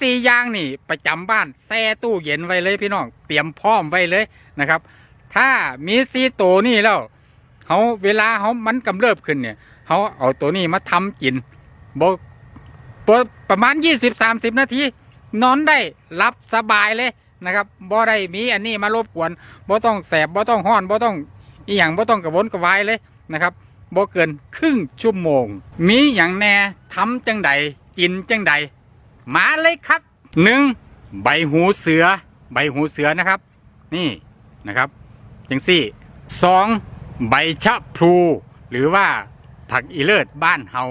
สี่อย่างนี่ประจำบ้านแช่ตู้เย็นไว้เลยพี่น้องเตรียมพร้อมไว้เลยนะครับ ถ้ามีสี่ตัวนี่แล้วเขาเวลาเขามันกำเริบขึ้นเนี่ยเขาเอาตัวนี้มาทำกินบบ่ประมาณยี่สิบสามสิบนาทีนอนได้รับสบายเลยนะครับบ่ได้มีอันนี้มารบกวนบ่ต้องแสบบ่ต้องห้อนบ่ต้องอีหยังบ่ต้องกระวนกระวายเลยนะครับบ่เกินครึ่งชั่วโมง มีอย่างแน่ทำจังใดกินจังใด มาเลยครับหนึ่งใบหูเสือ ใบหูเสือนะครับ นี่นะครับจังสี่สองใบชะพลูหรือว่าผักอีเลิศบ้านเฮา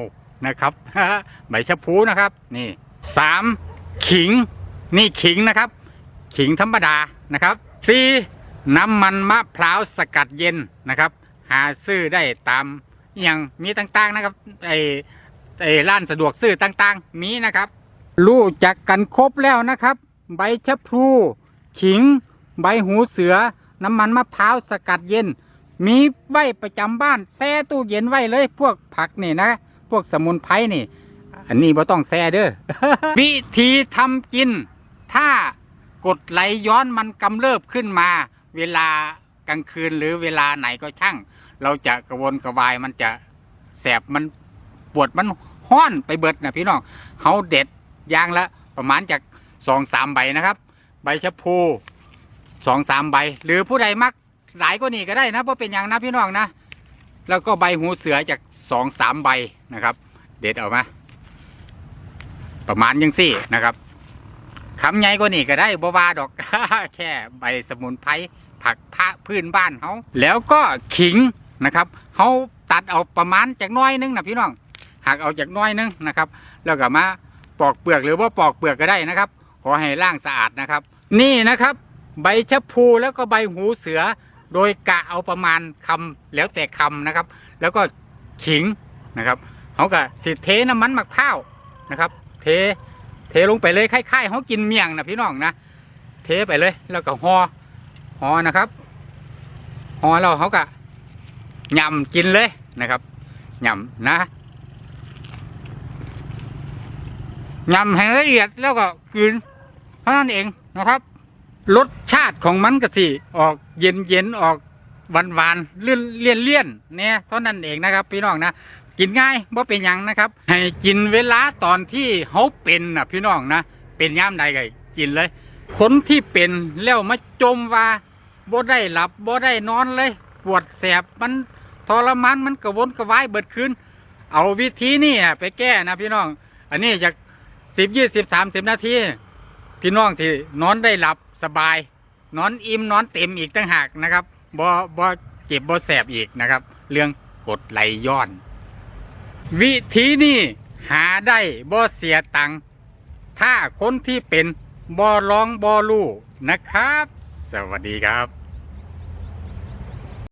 นะครับใบชะพลูนะครับนี่สามขิงนี่ขิงนะครับ ขิงธรรมดานะครับสี่น้ำมันมะพร้าวสกัดเย็นนะครับ หาซื้อได้ตามอย่างมีต่างๆนะครับไอไอร้านสะดวกซื้อต่างๆ มีนะครับ รู้จักกันครบแล้วนะครับ ใบชะพลูขิง ใบหูเสือ น้ำมันมะพร้าวสกัดเย็น มีไว้ประจำบ้านแช่ตู้เย็นไว้เลย พวกผักนี่นะ พวกสมุนไพรนี่ อันนี้บ่ต้องแช่เด้อวิธีทำกิน ถ้ากดไหลย้อนมันกำเริบขึ้นมา เวลากลางคืนหรือเวลาไหนก็ช่าง เราจะกระวนกระวายมันจะแสบมันปวดมันห้อนไปเบิดนะพี่น้องเขาเด็ดอ ยางละประมาณจากสองสามใบนะครับ ใบชะพูสองสามใบ หรือผู้ใดมักหลายก็นี่ก็ได้นะเพราะเป็นยางนะพี่น้องนะ แล้วก็ใบหูเสือจากสองสามใบนะครับ เด็ดออกมา ประมาณยังสี่นะครับคำใหญ่กว่านี่ก็ได้บวาดอกแค่ใบสมุนไพรผักพระพื้นบ้านเขาแล้วก็ขิงนะครับเขาตัดเอาประมาณจากน้อยนึงนะพี่น้องหักเอาจากน้อยนึงนะครับ แล้วก็มา ปอกเปลือกหรือว่าปอกเปลือกก็ได้นะครับ ขอให้ล่างสะอาดนะครับ นี่นะครับ ใบชะพูแล้วก็ใบหูเสือ โดยกะเอาประมาณคำแล้วแต่คำนะครับ แล้วก็ขิงนะครับเขาก็สิเทน้ำมันมะพร้าวนะครับ เทเทลงไปเลยคล้ายๆเขากินเมี่ยงนะพี่น้องนะเทไปเลยแล้วก็หอหอนะครับหอแล้วเขาก็ยำกินเลยนะครับยำนะ ยำให้ละเอียดแล้วก็กินเท่านั้นเองนะครับรสชาติของมันก็สิออกเย็นเย็นๆออกหวานหวานๆเลื่อนเลี่ยนเลี่ยนๆเนี่ยเท่านั้นเองนะครับ พี่น้องนะกินง่ายว่าเป็นยังนะครับ ให้กินเวลาตอนที่เขาเป็นนะพี่น้องนะเป็นย่ามใดก็กินเลย คนที่เป็นแล้วมาจมว่าบ่ได้หลับบ่ได้นอนเลย ปวดแสบมันทรมานมันกระวนกระวายเบิดคืนเอาวิธีนี่ไปแก้นะพี่น้อง อันนี้จาก สิบยี่สิบสามสิบนาทีพี่น้องสินอนได้หลับสบาย นอนอิ่มนอนเต็มอีกตั้งหากนะครับบ่บ่เจ็บบ่แสบอีกนะครับ เรื่องกดไหลย้อน วิธีนี้หาได้บ่เสียตังค์ถ้าคนที่เป็นบ่ลองบ่รู้นะครับ สวัสดีครับ